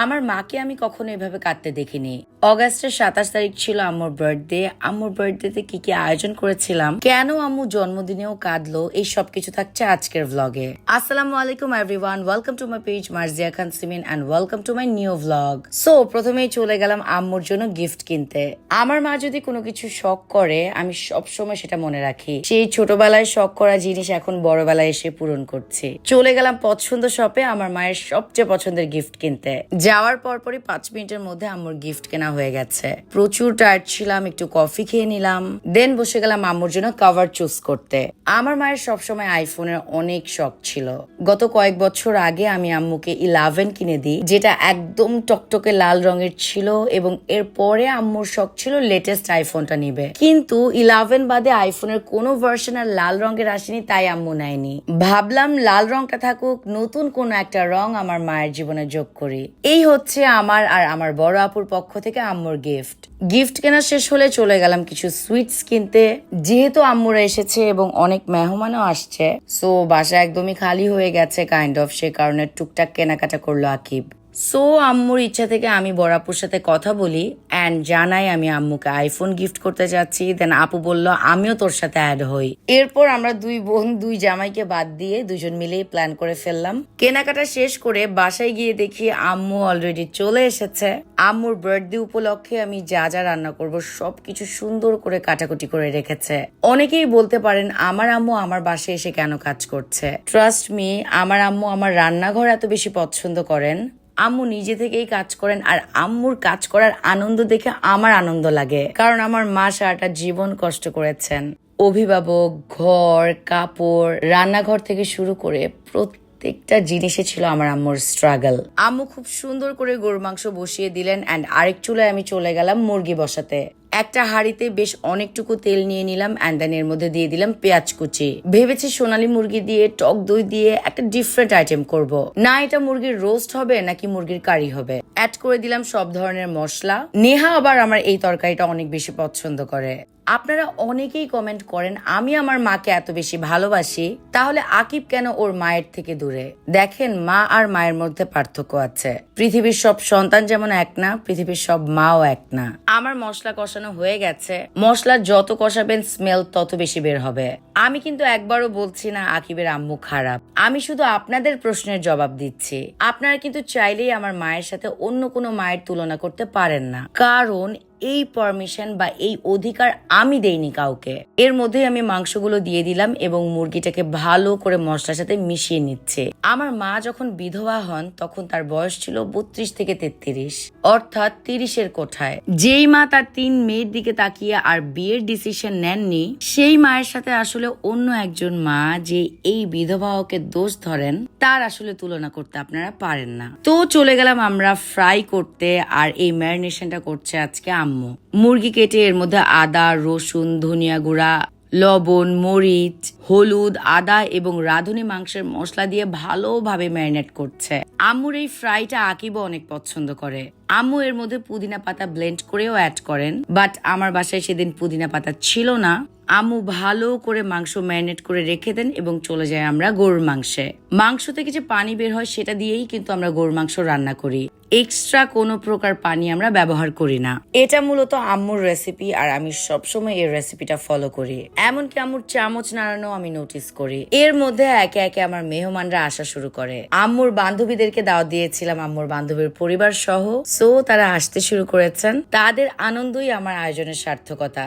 আমার মাকে আমি কখনো এভাবে কাঁদতে দেখিনি। অগাস্টের সাতাশ তারিখ ছিল আম্মুর বার্থডে আম্মুর বার্থডেতে কি কি আয়োজন করেছিলাম? কেন আম্মু জন্মদিনেও কাঁদলো? এই সব কিছু থাকছে আজকের ভ্লগে আসসালামু আলাইকুম everyone welcome to my page Marzia Khan Simin and welcome to my new vlog so প্রথমেই চলে গেলাম আম্মুর জন্য গিফট কিনতে। আমার মা যদি কোনো কিছু শখ করে, আমি সব সময় সেটা মনে রাখি। সেই ছোটবেলায় শখ করা জিনিস এখন বড়বেলায় এসে পূরণ করছি। চলে গেলাম পছন্দ শপে আমার মায়ের সবচেয়ে পছন্দের গিফট কিনতে। যাওয়ার পরপরই পাঁচ মিনিটের মধ্যে আম্মুর গিফট কেনা হয়ে গেছে। প্রচুর টায়ার্ড ছিলাম, একটু কফি খেয়ে নিলাম। দেন বসে গেলাম আম্মুর জন্য কভার চুজ করতে। আমার মায়ের সবসময় আইফোনের অনেক শখ ছিল। গত কয়েক বছর আগে আমি আম্মুকে ইলেভেন কিনে দিই, যেটা একদম টকটকে লাল রঙের ছিল এবং এরপরে আম্মুর শখ ছিল লেটেস্ট আইফোনটা নিবে। কিন্তু ইলেভেন বাদে আইফোনের কোনো ভার্সন আর লাল রঙের আসেনি, তাই আম্মু নেয়নি। ভাবলাম লাল রংটা থাকুক, নতুন কোন একটা রং আমার মায়ের জীবনে যোগ করি। এই হচ্ছে আমার আর আমার বড় আপুর পক্ষ থেকে আম্মুর গিফট গিফট কেনা শেষ হলে চলে গেলাম কিছু সুইটস কিনতে। যেহেতু আম্মুরা এসেছে এবং অনেক মেহমানও আসছে সো বাসা একদমই খালি হয়ে গেছে কাইন্ড অফ সে কারণে টুকটাক কেনাকাটা করল আকিব। সো আম্মুর ইচ্ছা থেকে আমি বড়াপুর সাথে কথা বলি অ্যান্ড জানাই আমি আম্মুকে আইফোন গিফট করতে চাচ্ছি দেন আপু বলল, আমিও তোর সাথে অ্যাড হই। এরপর আমরা দুই বোন, দুই জামাইকে বাদ দিয়ে দুজন মিলেই প্ল্যান করে ফেললাম। কেনাকাটা শেষ করে বাসায় গিয়ে দেখি আম্মু অলরেডি চলে এসেছে। আম্মুর বার্থডে উপলক্ষে আমি যা যা রান্না করব সবকিছু সুন্দর করে কাটাকুটি করে রেখেছে। অনেকেই বলতে পারেন, আমার আম্মু আমার বাসায় এসে কেন কাজ করছে? ট্রাস্ট মি আমার আম্মু আমার রান্নাঘর এত বেশি পছন্দ করেন। আম্মু নিজে থেকেই কাজ করেন আর আম্মুর কাজ করার আনন্দ দেখে আমার আনন্দ লাগে। কারণ আমার মা সারাটা জীবন কষ্ট করেছেন। অভিভাবক, ঘর, কাপড়, রান্নাঘর থেকে শুরু করে প্রত্যেকটা জিনিসে ছিল আমার আম্মুর স্ট্রাগল আম্মু খুব সুন্দর করে গরুর মাংস বসিয়ে দিলেন অ্যান্ড আরেক চুলায় আমি চলে গেলাম মুরগি বসাতে। একটা হাঁড়িতে বেশ অনেকটুকু তেল নিয়ে নিলাম অ্যান্ড দেন এর মধ্যে দিয়ে দিলাম পেঁয়াজ কুচি। ভেবেছি সোনালি মুরগি দিয়ে, টক দই দিয়ে একটা ডিফারেন্ট আইটেম করব। না এটা মুরগির রোস্ট হবে, নাকি মুরগির কারি হবে। অ্যাড করে দিলাম সব ধরনের মশলা। নেহা আবার আমার এই তরকারিটা অনেক বেশি পছন্দ করে। আপনারা অনেকেই কমেন্ট করেন, আমি আমার মাকে এত বেশি ভালোবাসি, তাহলে আকিব কেন ওর মায়ের থেকে দূরে? দেখেন, মা আর মায়ের মধ্যে পার্থক্য আছে। পৃথিবীর সব সন্তান যেমন এক না, পৃথিবীর সব মাও এক না। আমার মশলা কষানো হয়ে গেছে। মশলা যত কষাবেন স্মেল তত বেশি বের হবে। আমি কিন্তু একবারও বলছি না, আকিবের আম্মু খারাপ। আমি শুধু আপনাদের প্রশ্নের জবাব দিচ্ছি। আপনারা কিন্তু চাইলেই আমার মায়ের সাথে অন্য কোনো মায়ের তুলনা করতে পারেন না। কারণ এই পারমিশন বা এই অধিকার আমি দেইনি কাউকে। এর মধ্যে আমি মাংসগুলো দিয়ে দিলাম এবং মুরগিটাকে ভালো করে মশলার সাথে মিশিয়ে নিচ্ছে। আমার মা যখন বিধবা হন, তখন তার বয়স ছিল বত্রিশ থেকে তেত্রিশ। অর্থাৎ তিরিশের কোঠায়। যেই মা তার তিন মেয়ের দিকে তাকিয়ে আর বিয়ের ডিসিশন নেননি, সেই মায়ের সাথে আসলে অন্য একজন মা যে এই বিধবা ওকে দোষ ধরেন, তার আসলে তুলনা করতে আপনারা পারেন না। তো চলে গেলাম আমরা ফ্রাই করতে আর এই ম্যারিনেশনটা করছে আজকে আম্মু মুরগি কেটে এর মধ্যে আদা, রসুন, ধনিয়া গুঁড়া, লবণ, মরিচ, হলুদ, আদা এবং রাঁধুনি মাংসের মশলা দিয়ে ভালোভাবে ম্যারিনেট করছে। আম্মুর এই ফ্রাইটা আকিবও অনেক পছন্দ করে। আম্মু এর মধ্যে পুদিনা পাতা ব্লেন্ড করেও অ্যাড করেন, বাট আমার বাসায় সেদিন পুদিনা পাতা ছিল না। আম্মু ভালো করে মাংস ম্যারিনেট করে রেখে দেন এবং চলে যায় আমরা গরুর মাংসে। মাংস থেকে যে পানি বের হয় সেটা দিয়েই কিন্তু আমরা গরুর মাংস রান্না করি। এক্সট্রা কোনো প্রকার পানি আমরা ব্যবহার করি না। এটা মূলত আম্মুর রেসিপি আর আমি সবসময় এই রেসিপিটা ফলো করি। এমনকি আম্মুর চামচ নাড়ানো আমি নোটিস করি। এর মধ্যে একে একে আমার মেহমানরা আসা শুরু করে। আম্মুর বান্ধবীদেরকে দাওয়াত দিয়েছিলাম আম্মুর বান্ধবীর পরিবার সহ। সো তারা আসতে শুরু করেছেন। তাদের আনন্দই আমার আয়োজনের সার্থকতা।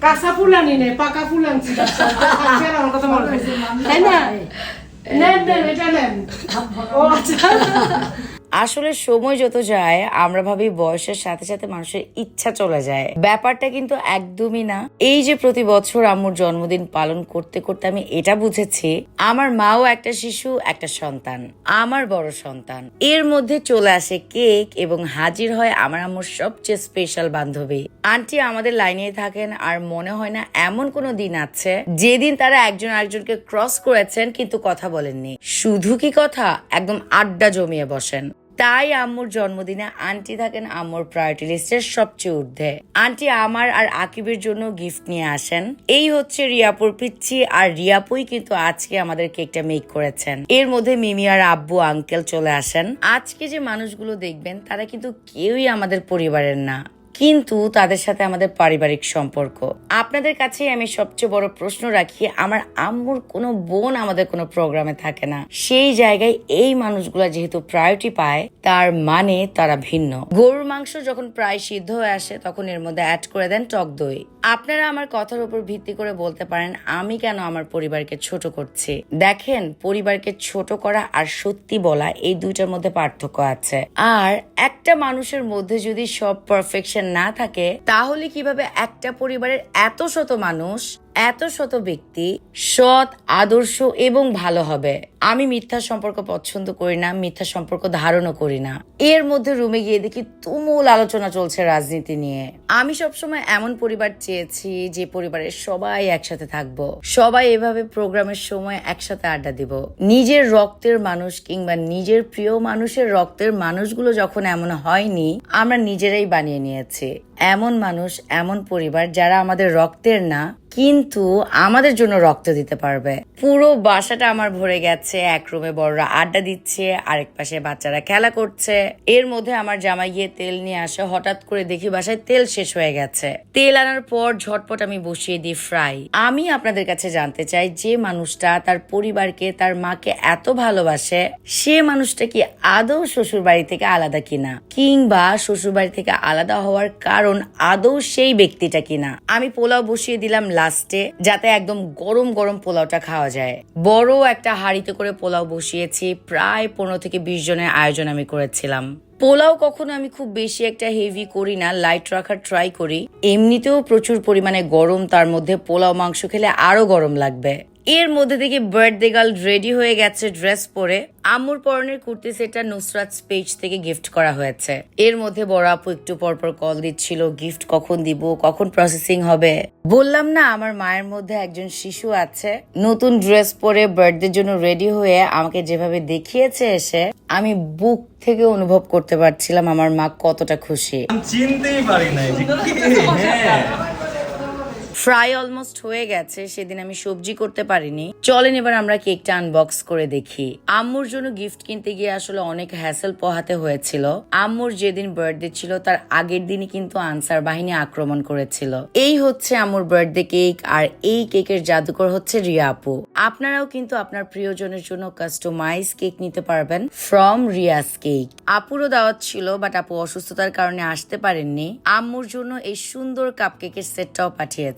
কাঁচা ফুল আনি নাই পাকা ফুল আনছি। পড়ছে। তাই না? নেন নেন এটা নেন ও আচ্ছা আসলে সময় যত যায়, আমরা ভাবি বয়সের সাথে সাথে মানুষের ইচ্ছা চলে যায়। ব্যাপারটা কিন্তু একদমই না। এই যে প্রতি বছর আম্মুর জন্মদিন পালন করতে করতে আমি এটা বুঝেছি, আমার মাও একটা শিশু, একটা সন্তান, আমার বড় সন্তান। এর মধ্যে চলে আসে কেক এবং হাজির হয় আমার আম্মুর সবচেয়ে স্পেশাল বান্ধবী। আন্টি আমাদের লাইনে থাকেন আর মনে হয় না এমন কোনো দিন আছে, যেদিন তারা একজন আরেকজনকে ক্রস করেছেন কিন্তু কথা বলেননি। শুধু কি কথা? একদম আড্ডা জমিয়ে বসেন। তাই আম্মুর জন্মদিনে আন্টি থাকেন আম্মুর প্রায়োরিটি লিস্টের সবচেয়ে ঊর্ধ্বে। আন্টি আমার আর আকিবের জন্য গিফট নিয়ে আসেন। এই হচ্ছে রিয়াপুর পিচ্ছি আর রিয়াপুই কিন্তু আজকে আমাদের কেকটা মেক করেছেন। এর মধ্যে মিমি আর আব্বু আঙ্কেল চলে আসেন। আজকে যে মানুষগুলো দেখবেন, তারা কিন্তু কেউই আমাদের পরিবারের না। কিন্তু তাদের সাথে আমাদের পারিবারিক সম্পর্ক। আপনাদের কাছে আমি সবচেয়ে বড় প্রশ্ন রাখি, আমার আম্মুর কোনো বোন আমাদের কোনো প্রোগ্রামে থাকে না। সেই জায়গায় এই মানুষগুলা যেহেতু প্রায়োরিটি পায়, তার মানে তারা ভিন্ন। গরুর মাংস যখন প্রায় সিদ্ধ হয়ে আসে, তখন এর মধ্যে অ্যাড করে দেন টক দই। আপনারা আমার কথার উপর ভিত্তি করে বলতে পারেন, আমি কেন আমার পরিবারকে ছোট করছি? দেখেন, পরিবারকে ছোট করা আর সত্যি বলা এই দুইটার মধ্যে পার্থক্য আছে। আর একটা মানুষের মধ্যে যদি সব পারফেকশন না থাকে, তাহলে কীভাবে একটা পরিবারের এত শত মানুষ এত শত ব্যক্তি সৎ, আদর্শ এবং ভালো হবে। আমি মিথ্যা সম্পর্ক পছন্দ করি না, মিথ্যা সম্পর্ক ধারণও করি না। এর মধ্যে রুমে গিয়ে দেখি তুমুল আলোচনা চলছে রাজনীতি নিয়ে। আমি সবসময় এমন পরিবার চেয়েছি যে পরিবারের সবাই একসাথে থাকব। সবাই এভাবে প্রোগ্রামের সময় একসাথে আড্ডা দিব। নিজের রক্তের মানুষ কিংবা নিজের প্রিয় মানুষের রক্তের মানুষগুলো যখন এমন হয়নি, আমরা নিজেরাই বানিয়ে নিয়েছি। এমন মানুষ, এমন পরিবার যারা আমাদের রক্তের না কিন্তু আমাদের জন্য রক্ত দিতে পারবে। পুরো বাসাটা আমার ভরে গেছে, এক রুমে বড়রা আড্ডা দিচ্ছে, আরেক পাশে বাচ্চারা খেলা করছে। এর মধ্যে আমার জামাই গিয়ে তেল নিয়ে আসে, হঠাৎ করে দেখি বাসায় তেল শেষ হয়ে গেছে। তেল আনার পর ঝটপট আমি বসিয়ে দিই ফ্রাই। আমি আপনাদের কাছে জানতে চাই, যে মানুষটা তার পরিবারকে, তার মাকে এত ভালোবাসে, সে মানুষটা কি আদৌ শ্বশুর বাড়ি থেকে আলাদা কিনা? কিংবা শ্বশুর বাড়ি থেকে আলাদা হওয়ার কারণ আদৌ সেই ব্যক্তিটা কিনা? আমি পোলাও বসিয়ে দিলাম লাস্টে যাতে একদম গরম গরম পোলাওটা খাওয়া যায়। বড় একটা হাড়িতে করে পোলাও বসিয়েছি, প্রায় পনেরো থেকে বিশ জনের আয়োজন আমি করেছিলাম। পোলাও কখনো আমি খুব বেশি একটা হেভি করি না লাইট রাখার ট্রাই করি। এমনিতেও প্রচুর পরিমাণে গরম, তার মধ্যে পোলাও মাংস খেলে আরও গরম লাগবে। এর মধ্যে থেকে বার্থডে গার্ল রেডি হয়ে গেছে ড্রেস পরে। আম্মুর পরনের কুর্তি সেটটা নুসরাত পেজ থেকে গিফট করা হয়েছে। এর মধ্যে বড় আপু একটু পরপর কল দিচ্ছিল, গিফট কখন দিব, কখন প্রসেসিং হবে? বললাম না, আমার মায়ের মধ্যে একজন শিশু আছে। নতুন ড্রেস পরে বার্থডের জন্য রেডি হয়ে আমাকে যেভাবে দেখিয়েছে এসে, আমি বুক থেকে অনুভব করতে পারছিলাম আমার মা কতটা খুশি। চিনতেই পারি হ্যাঁ। ফ্রাই অলমোস্ট হয়ে গেছে, সেদিন আমি সবজি করতে পারিনি। চলেন এবার আমরা কেকটা আনবক্স করে দেখি। আম্মুর জন্য গিফট কিনতে গিয়ে আসলে অনেক হ্যাসেল পোহাতে হয়েছিল। আম্মুর যেদিন বার্থডে ছিল, তার আগের দিনই কিন্তু আনসার বাহিনী আক্রমণ করেছিল। এই হচ্ছে আম্মুর বার্থডে কেক আর এই কেকের জাদুকর হচ্ছে রিয়া আপু আপনারাও কিন্তু আপনার প্রিয়জনের জন্য কাস্টমাইজ কেক নিতে পারবেন ফ্রম রিয়াস কেক আপুরও দাওয়াত ছিল বাট আপু অসুস্থতার কারণে আসতে পারেননি। আম্মুর জন্য এই সুন্দর কাপ কেকের সেটটাও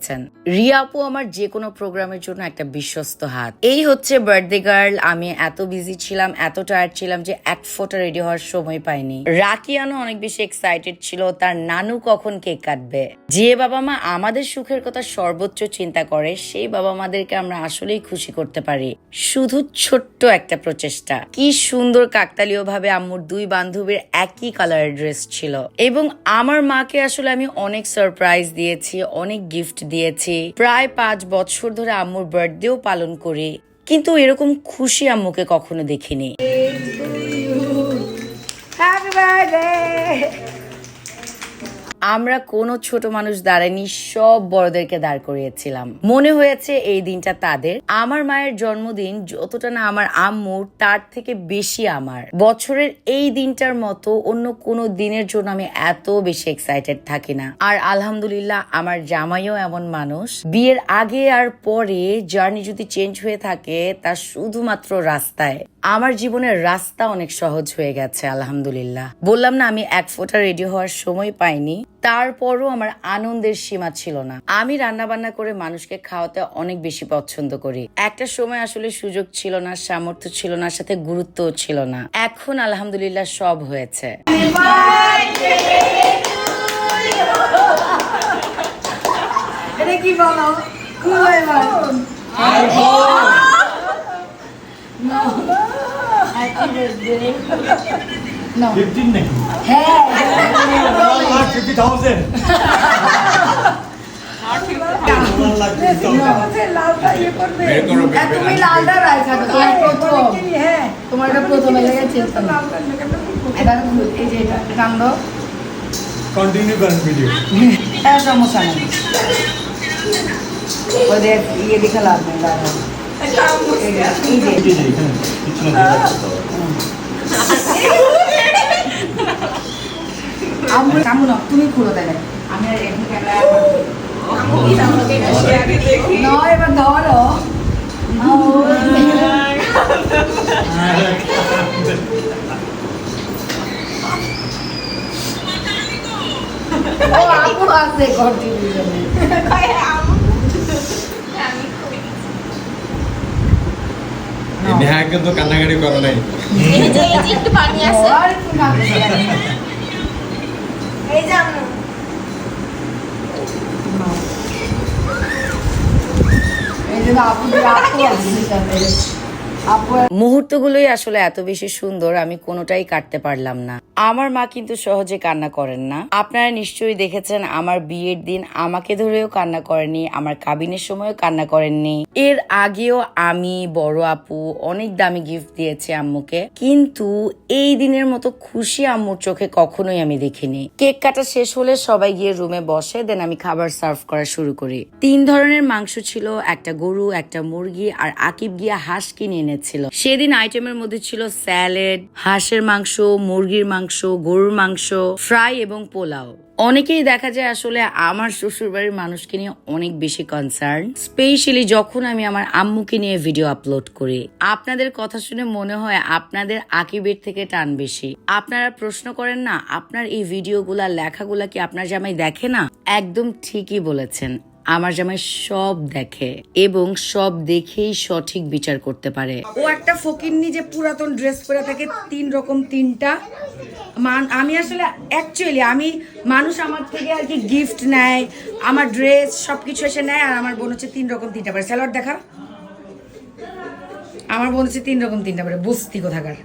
পাঠিয়েছেন রিয়া আপু আমার যে কোনো প্রোগ্রামের জন্য একটা বিশ্বস্ত হাত। এই হচ্ছে বার্থডে গার্ল আমি এত বিজি ছিলাম, এত টায়ার্ড ছিলাম যে এক ফোঁটা রেডি হওয়ার সময় পাইনি। রাকিয়ানো অনেক বেশি এক্সাইটেড ছিল, তার নানু কখন কেক কাটবে? যে বাবা মা আমাদের সুখের কথা সর্বোচ্চ চিন্তা করে, সেই বাবা মাদেরকে আমরা আসলেই খুশি করতে পারি। শুধু ছোট্ট একটা প্রচেষ্টা। কি সুন্দর কাকতালীয় ভাবে আম্মুর দুই বান্ধবীর একই কালারের ড্রেস ছিল। এবং আমার মাকে আসলে আমি অনেক সারপ্রাইজ দিয়েছি, অনেক গিফট দিয়েছি। প্রায় পাঁচ বছর ধরে আম্মুর বার্থডেও পালন করি। কিন্তু এরকম খুশি আম্মুকে কখনো দেখিনি। আমরা কোনো ছোট মানুষ দাঁড়ায়নি সব বড়দেরকে দাঁড় করিয়েছিলাম। মনে হয়েছে এই দিনটা তাদের। আমার মায়ের জন্মদিন যতটা না আমার আম্মুর, তার থেকে বেশি আমার। বছরের এই দিনটার মতো অন্য কোনো দিনের জন্য আমি এত বেশি এক্সাইটেড থাকি না। আর আলহামদুলিল্লাহ, আমার জামাইও এমন মানুষ। বিয়ের আগে আর পরে জার্নি যদি চেঞ্জ হয়ে থাকে, তা শুধুমাত্র রাস্তায়। আমার জীবনের রাস্তা অনেক সহজ হয়ে গেছে, আলহামদুলিল্লাহ। বললাম না, আমি এক ফোঁটা রেডি হওয়ার সময় পাইনি। তারপরও আমার আনন্দের সীমা ছিল না। আমি রান্না বান্না করে মানুষকে খাওয়াতে অনেক বেশি পছন্দ করি। একটা সময় আসলে সুযোগ ছিল না সামর্থ্য ছিল না সাথে গুরুত্বও ছিল না। এখন আলহামদুলিল্লাহ সব হয়েছে। কি বলো? নাকি ফিফটি থাউজেন্ড বের করো, বের করো। তুমি লালটা রাখা তোমার প্রথম তোমার এটা প্রথম লেগে চেঞ্জ করো এটা এই যে এটা কান্দ কন্টিনিউ করেন ভিডিও হ্যাঁ সমস্যা নেই ওদের ইয়ে দেখে লাভ নেই দাঁড়াও। এই যে, এই যে এই যে এখানে পিছনে দিয়ে রাখতে হবে। আম্মু আম্মু না তুমি খুলো তাহলে। আমি আর এখন ক্যামেরা নয় এবার ধরো ও আপু আছে কন্টিনিউশনে এই নেহা কিন্তু কান্নাকাটি করে নাই। একটু কাঁদতে পারে। এই আপু আছে সাথে। আপু মুহূর্তগুলোই আসলে এত বেশি সুন্দর, আমি কোনোটাই কাটতে পারলাম না। আমার মা কিন্তু সহজে কান্না করেন না। আপনারা নিশ্চয়ই দেখেছেন, আমার বিয়ের দিন আমাকে ধরেও কান্না করেনি, আমার কাবিনের সময়ও কান্না করেননি। এর আগেও আমি, বড় আপু, অনেক দামি গিফট দিয়েছি আম্মুকে। কিন্তু এই দিনের মতো খুশি আম্মুর চোখে কখনোই আমি দেখিনি। কেক কাটা শেষ হলে সবাই গিয়ে রুমে বসে, দেন আমি খাবার সার্ভ করা শুরু করি। তিন ধরনের মাংস ছিল, একটা গরু, একটা মুরগি, আর আকিব গিয়া হাঁস কিনে এনেছিল। সেদিন আইটেমের মধ্যে ছিল স্যালাড হাঁসের মাংস, মুরগির মাংস, গরুর মাংস ফ্রাই এবং পোলাও। অনেকেই দেখা যায় আসলে আমার শ্বশুর বাড়ির মানুষকে নিয়ে অনেক বেশি কনসার্ন স্পেশালি যখন আমি আমার আম্মুকে নিয়ে ভিডিও আপলোড করি। আপনাদের কথা শুনে মনে হয় আপনাদের আকিবের থেকে টান বেশি। আপনারা প্রশ্ন করেন না, আপনার এই ভিডিওগুলা লেখাগুলা কি আপনার জামাই দেখে না? একদম ঠিকই বলেছেন। আমার জামাই সব দেখে এবং সব দেখেই সঠিক বিচার করতে পারে। ও একটা ফকিন্নি যে পুরাতন ড্রেস পরে থাকে, তিন রকম তিনটা। মান- আমি আসলে অ্যাকচুয়ালি আমি মানুষ আমার থেকে আর কি গিফট নেয়, আমার ড্রেস সবকিছু এসে নেয় আর আমার বোন হচ্ছে তিন রকম তিনটা পারে। স্যালাড দেখা আমার বোন হচ্ছে তিন রকম তিনটা পারে। বস্তি কোথাকার।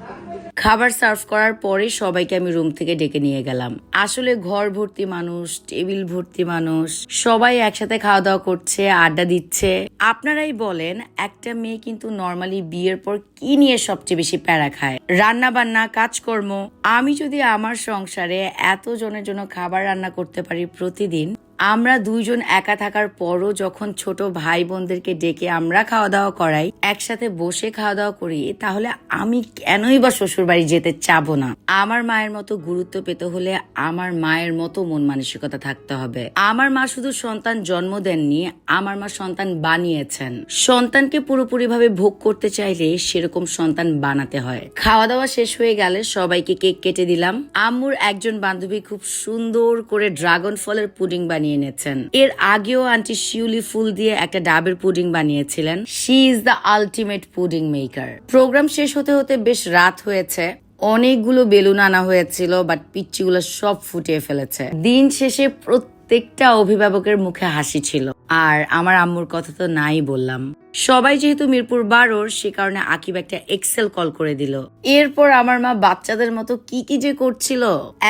খাবার সার্ভ করার পরে সবাইকে আমি রুম থেকে ডেকে নিয়ে গেলাম। আসলে ঘর ভর্তি মানুষ, টেবিল ভর্তি মানুষ, সবাই একসাথে খাওয়া দাওয়া করছে, আড্ডা দিচ্ছে। আপনারাই বলেন, একটা মেয়ে কিন্তু নর্মালি বিয়ের পর কি নিয়ে সবচেয়ে বেশি প্যারা খায়? রান্না বান্না কাজকর্ম। আমি যদি আমার সংসারে এত জনের জন্য খাবার রান্না করতে পারি প্রতিদিন আমরা দুইজন একা থাকার পরও যখন ছোট ভাই বোনদেরকে ডেকে আমরা খাওয়া দাওয়া করাই, একসাথে বসে খাওয়া দাওয়া করি, তাহলে আমি কেনই বা শ্বশুর বাড়ি যেতে চাবো না? আমার মায়ের মতো গুরুত্ব পেতে হলে আমার মায়ের মতো মন মানসিকতা থাকতে হবে। আমার মা শুধু সন্তান জন্ম দেননি, আমার মা সন্তান বানিয়েছেন। সন্তানকে পুরোপুরি ভাবে ভোগ করতে চাইলে সেরকম সন্তান বানাতে হয়। খাওয়া দাওয়া শেষ হয়ে গেলে সবাইকে কেক কেটে দিলাম। আম্মুর একজন বান্ধবী খুব সুন্দর করে ড্রাগন ফলের পুডিং বানিয়ে এনেছেন এর আগেও আন্টি শিউলি ফুল দিয়ে একটা ডাবের পুডিং বানিয়েছিলেন। She is the ultimate pudding maker programme শেষ হতে হতে বেশ রাত হয়েছে। অনেকগুলো বেলুন আনা হয়েছিল বাট পিচ্চিগুলো সব ফুটিয়ে ফেলেছে। দিন শেষে প্রত্যেকটা অভিভাবকের মুখে হাসি ছিল। আর আমার আম্মুর কথা তো নাই বললাম। সবাই যেহেতু মিরপুর বারোর, সে কারণে আকিব একটা এক্সেল কল করে দিল। এরপর আমার মা বাচ্চাদের মতো কি কি যে করছিল।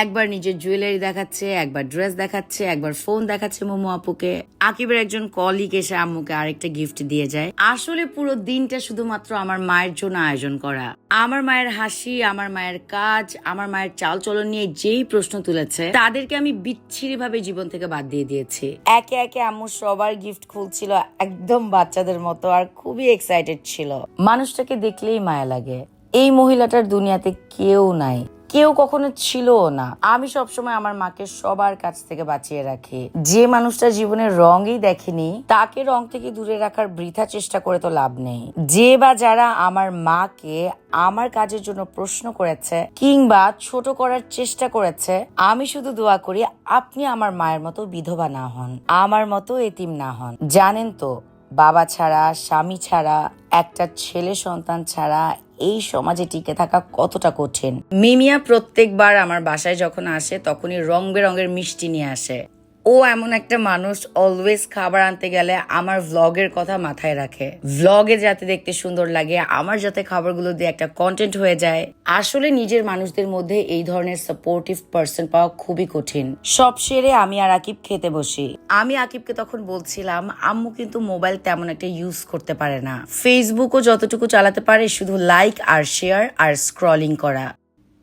একবার নিজের জুয়েলারি দেখাচ্ছে, একবার ড্রেস দেখাচ্ছে, একবার ফোন দেখাচ্ছে মোমো আপুকে। আকিবের একজন কলিগ এসে আম্মুকে আরেকটা গিফট দিয়ে যায়। আসলে পুরো দিনটা শুধুমাত্র আমার মায়ের জন্য আয়োজন করা। আমার মায়ের হাসি, আমার মায়ের কাজ, আমার মায়ের চাল চলন নিয়ে যেই প্রশ্ন তুলেছে, তাদেরকে আমি বিচ্ছিরি ভাবে জীবন থেকে বাদ দিয়ে দিয়েছি। একে একে আম্মু সবার গিফট খুলছিল একদম বাচ্চাদের মতো। আর খুবই এক্সাইটেড ছিল। মানুষটাকে দেখলেই মায়া লাগে। এই মহিলাটার দুনিয়াতে কেউ নাই। কেউ কখনো ছিলও না। আমি সবসময় আমার মাকে সবার কাছ থেকে বাঁচিয়ে রাখি। যে মানুষটা জীবনের রঙই দেখেনি, তাকে রং থেকে দূরে রাখার বৃথা চেষ্টা করে তো লাভ নেই। যে বা যারা আমার মাকে আমার কাজের জন্য প্রশ্ন করেছে কিংবা ছোট করার চেষ্টা করেছে, আমি শুধু দোয়া করি, আপনি আমার মায়ের মতো বিধবা না হন। আমার মতো এতিম না হন। জানেন তো বাবা ছাড়া, স্বামী ছাড়া, একটা ছেলে সন্তান ছাড়া এই সমাজে টিকে থাকা কতটা কঠিন? মিমিয়া প্রত্যেকবার আমার বাসায় যখন আসে, তখনই রং বেরঙের মিষ্টি নিয়ে আসে। ও এমন একটা মানুষ অলওয়েজ খাবার আনতে গেলে আমার ভ্লগের কথা মাথায় রাখে। ভ্লগে যাতে দেখতে সুন্দর লাগে, আমার যাতে খাবারগুলো দিয়ে একটা কন্টেন্ট হয়ে যায়। আসলে নিজের মানুষদের মধ্যে এই ধরনের সাপোর্টিভ পার্সন পাওয়া খুবই কঠিন। সব সেরে আমি আর আকিব খেতে বসি। আমি আকিবকে তখন বলছিলাম, আম্মু কিন্তু মোবাইল তেমন একটা ইউজ করতে পারে না। ফেসবুকও যতটুকু চালাতে পারে শুধু লাইক আর শেয়ার আর স্ক্রলিং করা।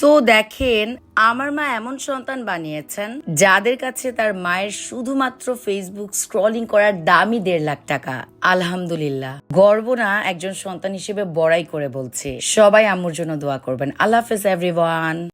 তো দেখেন, আমার মা এমন সন্তান বানিয়েছেন, যাদের কাছে তার মায়ের শুধুমাত্র ফেসবুক স্ক্রলিং করার দামই দেড় লাখ টাকা। আলহামদুলিল্লাহ। গর্ব না একজন সন্তান হিসেবে বড়াই করে বলছে। সবাই আম্মুর জন্য দোয়া করবেন। আল্লাহ হাফেজ এভরিওয়ান